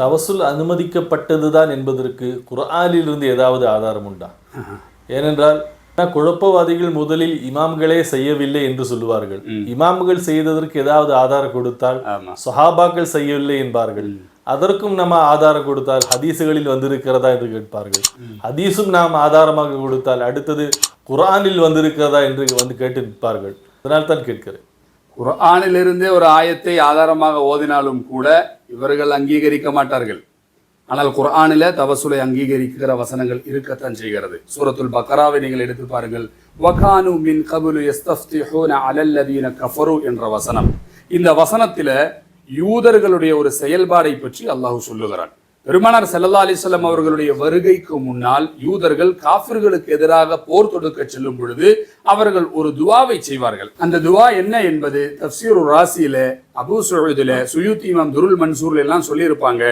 தவசுல் அனுமதிக்கப்பட்டதுதான் என்பதற்கு குர்ஆனிலிருந்து ஏதாவது ஆதாரம் உண்டா? ஏனென்றால் குழப்பவாதிகள் முதலில் இமாம்களே செய்யவில்லை என்று சொல்லுவார்கள். இமாம்கள் செய்ததற்கு ஏதாவது ஆதாரம் கொடுத்தால் சஹாபாக்கள் செய்யவில்லை என்பார்கள். அதற்கும் நம்ம ஆதாரம் கொடுத்தால் ஹதீசுகளில் வந்திருக்கிறதா என்று கேட்பார்கள். ஹதீஸும் நாம் ஆதாரமாக கொடுத்தால் அடுத்தது குர்ஆனில் வந்திருக்கிறதா என்று வந்து கேட்டு நிற்பார்கள் அதனால் தான் கேட்கிறேன். குரானிலிருந்தே ஒரு ஆயத்தை ஆதாரமாக ஓதினாலும் கூட இவர்கள் அங்கீகரிக்க மாட்டார்கள். ஆனால் குர்ஆனில தவசுலை அங்கீகரிக்கிற வசனங்கள் இருக்கத்தான் செய்கிறது. சூரத்துல் பக்கராவை நீங்கள் எடுத்து பாருங்கள். வகானு மின் கபுலு யஸ்தஃப்திஹூன அலல்லதீன கஃபரு என்ற வசனம். இந்த வசனத்தில் யூதர்களுடைய ஒரு செயல்பாடை பற்றி அல்லாஹு சொல்லுகிறான். பெருமானார் செல்லல்லா அலைஹி அவர்களுடைய வருகைக்கு முன்னால் யூதர்கள் காஃபிர்களுக்கு எதிராக போர் தொடுக்க செல்லும் பொழுது அவர்கள் ஒரு துவாவை செய்வார்கள். அந்த துவா என்ன என்பது தப்சீர் ராசியில அபு சுஹூதுல சுயூத் இமாம் துருல் மன்சூர்ல எல்லாம் சொல்லியிருப்பாங்க.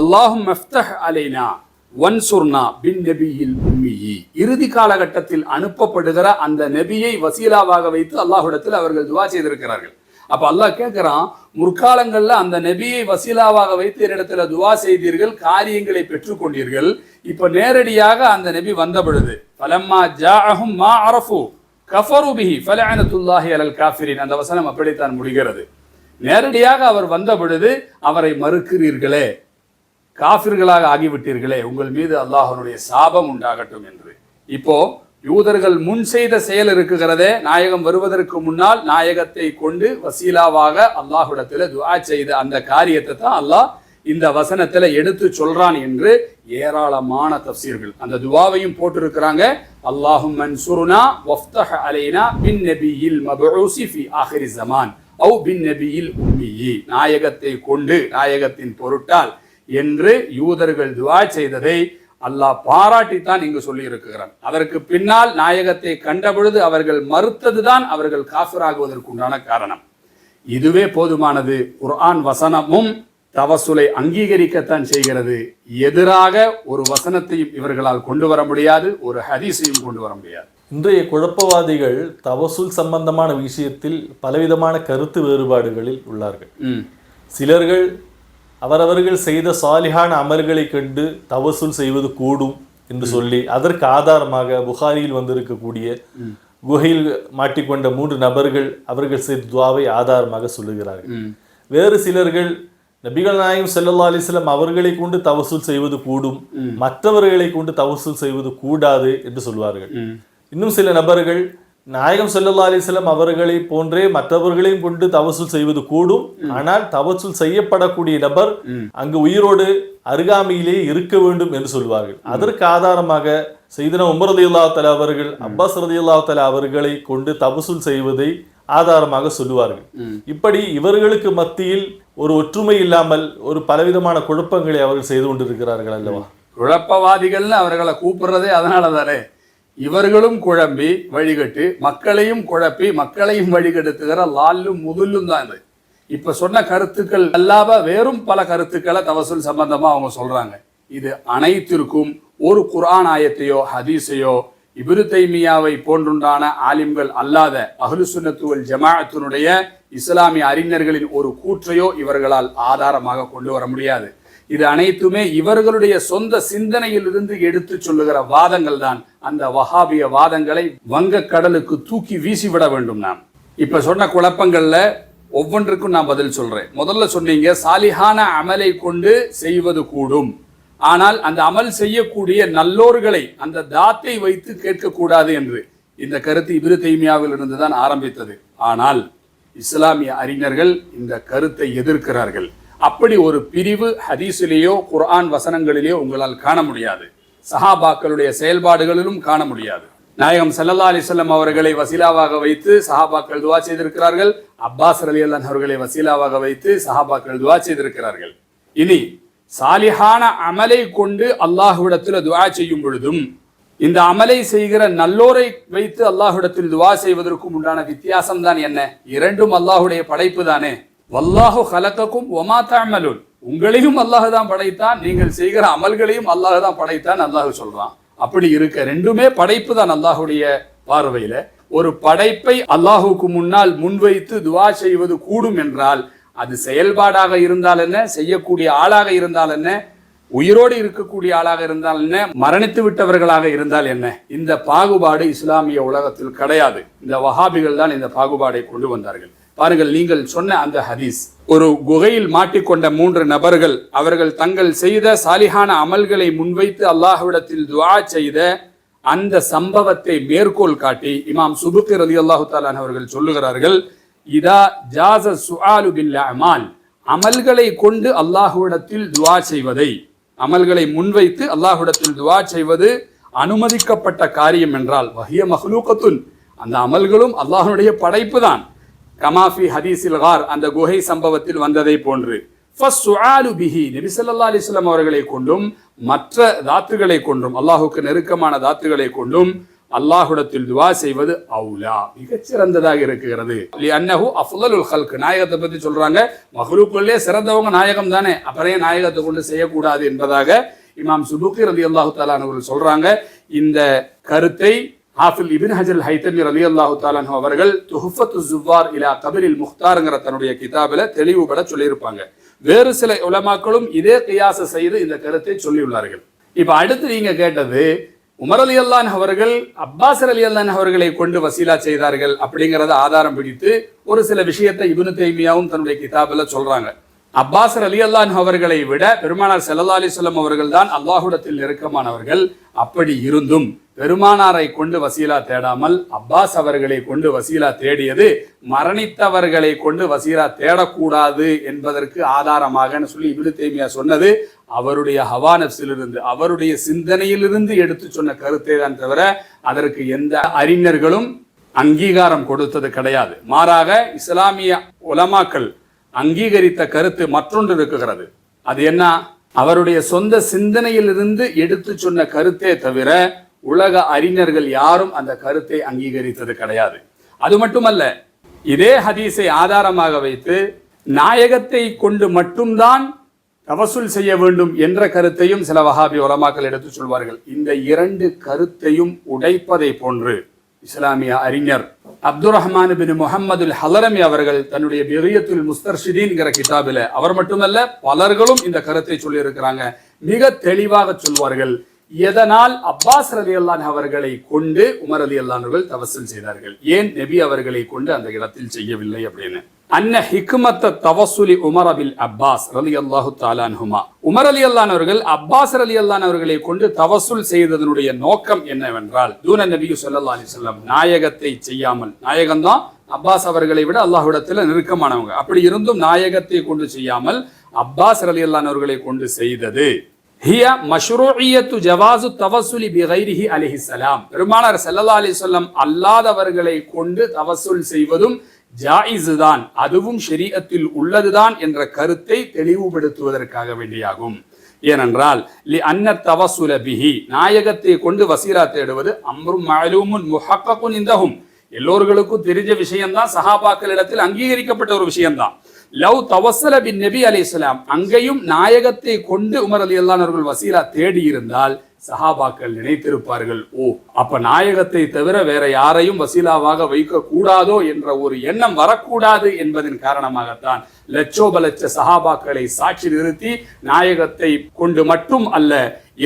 அல்லாஹும் மஃப்தஹ் அலைனா வன்சுர்னா பின் நபியில் உம்மியி. இறுதி காலகட்டத்தில் அனுப்பப்படுகிற அந்த நபியை வசீலாவாக வைத்து அல்லாஹுடத்தில் அவர்கள் துவா செய்திருக்கிறார்கள். அப்ப அல்லாஹ் கேட்கிறான் முற்காலங்கள்ல அந்த நபியை வசீலாவாக வைத்து என்னிடத்துல துவா செய்தீர்கள் காரியங்களை பெற்றுக்கொண்டீர்கள். இப்ப நேரடியாக அந்த நபி வந்த பொழுது பலம்மா ஜாஹும் மா அரஃபு கஃபரு பிஹி ஃபலஅனத்துல்லாஹி அலல் காஃபிரின். அந்த வசனம் அப்படித்தான் முடிகிறது. நேரடியாக அவர் வந்த பொழுது அவரை மறுக்கிறீர்களே காஃபிர்களாக ஆகிவிட்டீர்களே உங்கள் மீது அல்லாஹனுடைய சாபம் உண்டாகட்டும் என்று. இப்போ யூதர்கள் முன் செய்த செயல் இருக்குகிறதே நாயகம் வருவதற்கு முன்னால் நாயகத்தை கொண்டு வசீலாவாக அல்லாஹுடத்தில் துவா செய்த அந்த காரியத்தை தான் அல்லாஹ் இந்த வசனத்தில் எடுத்து சொல்றான் என்று ஏராளமான தப்சீர்கள். அந்த துவாவையும் போட்டிருக்கிறாங்க. அல்லாஹும் மன்சுருனா வஃப்தஹ அலைனா பின் நபியில் மபூசி ஃபி ஆஹிரி ஜமான் அவு பின் நபியில் உம்மியி. நாயகத்தை கொண்டு நாயகத்தின் பொருட்டால் என்று யூதர்கள் துவா செய்ததை அல்லாஹ் பாராட்டித்தான் இங்கு சொல்லி இருக்கிறான் அதற்கு பின்னால் நாயகத்தை கண்டபொழுது அவர்கள் மறுத்ததுதான் அவர்கள் காஃபிராகுவதற்குண்டான காரணம். இதுவே போதுமானது. குர்ஆன் வசனமும் தவசுலை அங்கீகரிக்கத்தான் செய்கிறது. எதிராக ஒரு வசனத்தையும் இவர்களால் கொண்டு வர முடியாது ஒரு ஹதீஸையும் கொண்டு வர முடியாது. இன்றைய குழப்பவாதிகள் தவசுல் சம்பந்தமான விஷயத்தில் பலவிதமான கருத்து வேறுபாடுகளில் உள்ளார்கள். சிலர்கள் அவரவர்கள் செய்த சாலிஹான அமல்களை கண்டு தவசுல் செய்வது கூடும் என்று சொல்லி அதற்கு ஆதாரமாக புகாரியில் வந்திருக்கக்கூடிய குகையில் மாட்டிக்கொண்ட மூன்று நபர்கள் அவர்கள் செய்த துவாவை ஆதாரமாக சொல்லுகிறார்கள். வேறு சிலர்கள் நபிகள் நாயகம் ஸல்லல்லாஹு அலைஹி வஸல்லம் அவர்களை கொண்டு தவசுல் செய்வது கூடும் மற்றவர்களை கொண்டு தவசுல் செய்வது கூடாது என்று சொல்வார்கள். இன்னும் சில நபர்கள் நாயகம் ஸல்லல்லாஹு அலைஹி வஸல்லம் அவர்களை போன்றே மற்றவர்களையும் கொண்டு தவசுல் செய்வது கூடும். ஆனால் தவசுல் செய்யப்படக்கூடிய நபர் அங்கு உயிரோடு அருகாமையிலே இருக்க வேண்டும் என்று சொல்வார்கள். அதற்கு ஆதாரமாக செய்தன உமர் ரலியல்லாஹு தஆலா அவர்கள் அப்பாஸ் ரலியல்லாஹு தஆலா அவர்களை கொண்டு தவசுல் செய்வதை ஆதாரமாக சொல்லுவார்கள். இப்படி இவர்களுக்கு மத்தியில் ஒரு ஒற்றுமை இல்லாமல் ஒரு பலவிதமான குழப்பங்களை அவர்கள் செய்து கொண்டிருக்கிறார்கள் அல்லவா? குழப்பவாதிகள்னு அவர்களை கூப்பிடுறதே அதனால தானே இவர்களும் குழம்பி வழிகட்டு மக்களையும் குழப்பி மக்களையும் வழிகெடுத்துகிற லாலும் முதலும் தான் இது. இப்ப சொன்ன கருத்துக்கள் அல்லாம வேறும் பல கருத்துக்களை தவசூல் சம்பந்தமா அவங்க சொல்றாங்க. இது அனைத்திற்கும் ஒரு குரான் ஆயத்தையோ ஹதீஸையோ இபிரு தைமியாவை போன்றுண்டான ஆலிம்கள் அல்லாத அஹ்லுசுன்னத்துவல் ஜமாஅத்தினுடைய இஸ்லாமிய அறிஞர்களின் ஒரு கூற்றையோ இவர்களால் ஆதாரமாக கொண்டு வர முடியாது. இது அனைத்துமே இவர்களுடைய சொந்த சிந்தனையிலிருந்து எடுத்து சொல்லுகிற வாதங்கள் தான் அந்த வஹாபிய வாதங்களை வங்க கடலுக்கு தூக்கி வீசிவிட வேண்டும் நாம். இப்ப சொன்ன குழப்பங்கள்ல ஒவ்வொன்றுக்கும் நான் பதில் சொல்றேன். முதல்ல சொன்னீங்க சாலிஹான அமலை கொண்டு செய்வது கூடும். ஆனால் அந்த அமல் செய்யக்கூடிய நல்லோர்களை அந்த தாத்தை வைத்து கேட்கக்கூடாது என்று. இந்த கருத்து இபிரு தைமியாவில் இருந்து தான் ஆரம்பித்தது. ஆனால் இஸ்லாமிய அறிஞர்கள் இந்த கருத்தை எதிர்க்கிறார்கள். அப்படி ஒரு பிரிவு ஹதீஸிலேயோ குர்ஆன் வசனங்களிலேயோ உங்களால் காண முடியாது. சஹாபாக்களுடைய செயல்பாடுகளிலும் காண முடியாது. நாயகம் ஸல்லல்லாஹு அலைஹி அவர்களை வசீலாவாக வைத்து சஹாபாக்கள் துவா செய்திருக்கிறார்கள். அப்பாஸ் அலி அல்லான் அவர்களை வசீலாவாக வைத்து சஹாபாக்கள் துவா செய்திருக்கிறார்கள். இனி சாலிஹான அமலை கொண்டு அல்லாஹுவிடத்தில் துவா செய்யும் பொழுதும் இந்த அமலை செய்கிற நல்லோரை வைத்து அல்லாஹ்விடத்தில் துவா செய்வதற்கும் உண்டான வித்தியாசம் தான் என்ன? இரண்டும் அல்லாஹுடைய படைப்பு தானே. வல்லாஹு ஹலக்கக்கும் ஒமா தஅமலுன். உங்களையும் அல்லாஹ் தான் படைத்தான் நீங்கள் செய்கிற அமல்களையும் அல்லாஹ் தான் படைத்தான் அல்லாஹ் சொல்றான். அப்படி இருக்க ரெண்டுமே படைப்பு தான் அல்லாஹுடைய பார்வையில. ஒரு படைப்பை அல்லாஹுக்கு முன்னால் முன்வைத்து துவா செய்வது கூடும் என்றால் அது செயல்பாடாக இருந்தால் என்ன செய்யக்கூடிய ஆளாக இருந்தால் என்ன உயிரோடு இருக்கக்கூடிய ஆளாக இருந்தால் என்ன மரணித்து விட்டவர்களாக இருந்தால் என்ன இந்த பாகுபாடு இஸ்லாமிய உலகத்தில் கிடையாது. இந்த வஹாபிகள் தான் இந்த பாகுபாடை கொண்டு வந்தார்கள். பாருங்கள் நீங்கள் சொன்ன அந்த ஹதீஸ் ஒரு குகையில் மாட்டிக்கொண்ட மூன்று நபர்கள் அவர்கள் தங்கள் செய்த சாலிஹான அமல்களை முன்வைத்து அல்லாஹ்விடத்தில் துவா செய்த அந்த சம்பவத்தை மேற்கோள் காட்டி இமாம் சுபுக்கு ரதி அல்லாஹு அவர்கள் சொல்லுகிறார்கள் இதா ஜாச சுஆலு பில் அமால். அமல்களை கொண்டு அல்லாஹுவிடத்தில் துவா செய்வதை அமல்களை முன்வைத்து அல்லாஹ்விடத்தில் துவா செய்வது அனுமதிக்கப்பட்ட காரியம் என்றால் வஹிய மஹ்லூகத்துன். அந்த அமல்களும் அல்லாஹனுடைய படைப்பு தான் கமாஃபி ஹதீசில் ஹார் அந்த குகை சம்பவத்தில் வந்ததை போன்று. ஃபஸ்ஸுஆலு பிஹி நபிசல்லா அலிஸ்லாம் அவர்களை கொண்டும் மற்ற தாத்துகளை கொண்டும் அல்லாஹுக்கு நெருக்கமான தாத்துகளை கொண்டும் அல்லாஹுடத்தில் துவா செய்வது அவுலா மிகச்சிறந்ததாக இருக்கிறது. அன்னஹு அஃலலுல் ஹல்க் நாயகத்தை பத்தி சொல்றாங்க. மஹ்லூக்குள்ளே சிறந்தவங்க நாயகம் தானே அப்புறம் நாயகத்தை கொண்டு செய்யக்கூடாது என்பதாக இமாம் சுபுக்கி ரதி அல்லாஹு அவர்கள் சொல்றாங்க. இந்த கருத்தை ஹாஃபில் இபின் ஹஜர் ஹைத்தமி ரலி அல்லாஹு தாலான் அவர்கள் துஹஃபத்து ஜுவார் இலா கபிரில் முக்தாருங்கிற தன்னுடைய கிதாபில் தெளிவுபட சொல்லியிருப்பாங்க. வேறு சில உலமாக்களும் இதே கியாச செய்து இந்த கருத்தை சொல்லியுள்ளார்கள். இப்ப அடுத்து நீங்க கேட்டது உமர் அலி அல்லான் அவர்கள் அப்பாஸ் அலி அல்லான் அவர்களை கொண்டு வசீலா செய்தார்கள் அப்படிங்கறத ஆதாரம் பிடித்து ஒரு சில விஷயத்தை இபுனு தைமியாவும் தன்னுடைய கிதாபில் சொல்றாங்க. அப்பாஸ் அலி அல்லான் அவர்களை விட பெருமானார் ஸல்லல்லாஹு அலைஹி அவர்கள் தான் அல்லாஹுடத்தில் நெருக்கமானவர்கள் அப்படி இருந்தும் பெருமானாரை கொண்டு வசீலா தேடாமல் அப்பாஸ் அவர்களை கொண்டு வசீலா தேடியது மரணித்தவர்களை கொண்டு வசீலா தேடக்கூடாது என்பதற்கு ஆதாரமாக சொல்லி இப்னு தேமியா சொன்னது. அவருடைய ஹவானப்ஸிலிருந்து அவருடைய சிந்தனையிலிருந்து எடுத்து சொன்ன கருத்தை தான் தவிர அதற்கு எந்த அறிஞர்களும் அங்கீகாரம் கொடுத்தது கிடையாது. மாறாக இஸ்லாமிய உலமாக்கள் அங்கீகரித்த கருத்து மற்றொன்று இருக்குகிறது அது என்ன? அவருடைய சொந்த சிந்தனையிலிருந்து எடுத்து சொன்ன கருத்தே தவிர உலக அறிஞர்கள் யாரும் அந்த கருத்தை அங்கீகரித்தது கிடையாது. அது மட்டுமல்ல இதே ஹதீஸை ஆதாரமாக வைத்து நாயகத்தை கொண்டு மட்டும்தான் தவசுல் செய்ய வேண்டும் என்ற கருத்தையும் சில வஹாபி உலமாக்கள் எடுத்து சொல்வார்கள். இந்த இரண்டு கருத்தையும் உடைப்பதை போன்று இஸ்லாமிய அறிஞர் அப்துல் ரஹ்மான் பின் முகமது ஹலரமி அவர்கள் தன்னுடைய பிரியத்துல் முஸ்தர்ஷிதீன்கிற கிதாபில அவர் மட்டுமல்ல பலர்களும் இந்த கருத்தை சொல்லியிருக்கிறாங்க. மிக தெளிவாக சொல்வார்கள். எதனால் அப்பாஸ் ரலி அல்லான் அவர்களை கொண்டு உமர் அலி அல்லான் தவசல் செய்தார்கள்? ஏன் நபி அவர்களை கொண்டு அந்த இடத்தில் செய்யவில்லை அப்படின்னு? அன்ன ஹிக்மத்த தவசுலி உமர் அபில் அப்பாஸ் ரலி அல்லாஹு தாலான்ஹுமா உமர் அலி அல்லான் அவர்கள் அப்பாஸ் அலி அல்லான் அவர்களை கொண்டு தவசுல் செய்ததனுடைய நோக்கம் என்னவென்றால் தூன நபியு ஸல்லல்லாஹு அலி சொல்லம் நாயகத்தை செய்யாமல் நாயகம்தான் அப்பாஸ் அவர்களை விட அல்லாஹ்விடத்தில் நெருக்கமானவங்க. அப்படி இருந்தும் நாயகத்தை கொண்டு செய்யாமல் அப்பாஸ் அலி அல்லான் அவர்களை கொண்டு செய்தது. ஹிய மஷ்ரூஇயத்து ஜவாசு தவசுலி பிகைரிஹி அலிஹிசலாம் பெருமானார் செல்லல்லா அலி சொல்லம் அல்லாதவர்களை கொண்டு தவசுல் செய்வதும் ஜாயிசு தான் அதுவும் ஷரீஅத்தில் உள்ளதுதான் என்ற கருத்தை தெளிவுபடுத்துவதற்காக வேண்டியாகும். ஏனென்றால் லி அன்ன தவசுல பிஹி நாயகத்தை கொண்டு வசீரா தேடுவது அம்ரும் மஅலூமுன் முஹக்ககுன் இந்தஹும். எல்லோர்களுக்கும் தெரிஞ்ச விஷயம்தான் சஹாபாக்களிடத்தில் அங்கீகரிக்கப்பட்ட ஒரு விஷயம்தான். லவ் தவசல பின் நபி அலைஹிஸ்ஸலாம் அங்கேயும் நாயகத்தை கொண்டு உமர் அலி அல்லானவர்கள் வசீலா தேடி இருந்தால் சஹாபாக்கள் நினைத்திருப்பார்கள் ஓ அப்ப நாயகத்தை தவிர வேற யாரையும் வசீலாவாக வைக்க கூடாதோ என்ற ஒரு எண்ணம் வரக்கூடாது என்பதன் காரணமாகத்தான் லட்சோப லட்ச சஹாபாக்களை சாட்சி நிறுத்தி நாயகத்தை கொண்டு மட்டும் அல்ல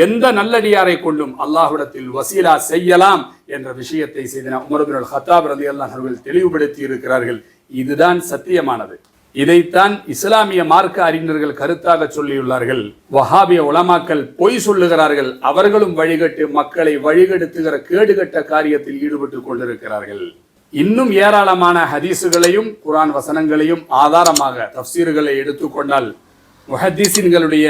எந்த நல்லடியாரை கொண்டும் அல்லாஹுடத்தில் வசீலா செய்யலாம் என்ற விஷயத்தை செய்தன உமர் பின் ஹத்தாப் ரலி அவர்கள் தெளிவுபடுத்தி இருக்கிறார்கள் இதுதான் சத்தியமானது. இதைத்தான் இஸ்லாமிய மார்க்க அறிஞர்கள் கருத்தாக சொல்லியுள்ளார்கள். வஹாபிய உலமாக்கள் பொய் சொல்லுகிறார்கள். அவர்களும் வழிகட்டு மக்களை வழிகெடுத்துகிற கேடுகட்ட காரியத்தில் ஈடுபட்டு கொண்டிருக்கிறார்கள். இன்னும் ஏராளமான ஹதீசுகளையும் குரான் வசனங்களையும் ஆதாரமாக தப்சீர்களை எடுத்துக்கொண்டால் முஹதீசின்களுடைய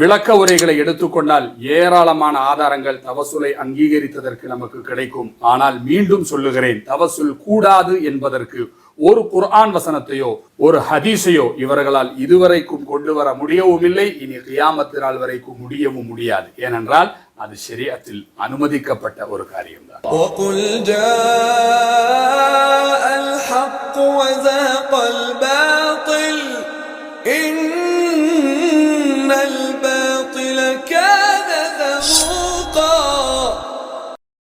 விளக்க உரைகளை எடுத்துக்கொண்டால் ஏராளமான ஆதாரங்கள் தவசுலை அங்கீகரித்ததற்கு நமக்கு கிடைக்கும். ஆனால் மீண்டும் சொல்லுகிறேன் தவசுல் கூடாது என்பதற்கு ஒரு குர்ஆன் வசனத்தையோ ஒரு ஹதீஸையோ இவர்களால் இதுவரைக்கும் கொண்டு வர முடியவும் இல்லை. இனி கியாமத்து நாள் வரைக்கும் முடியவும் முடியாது. ஏனென்றால் அது ஷரியத்தில் அனுமதிக்கப்பட்ட ஒரு காரியம்தான்.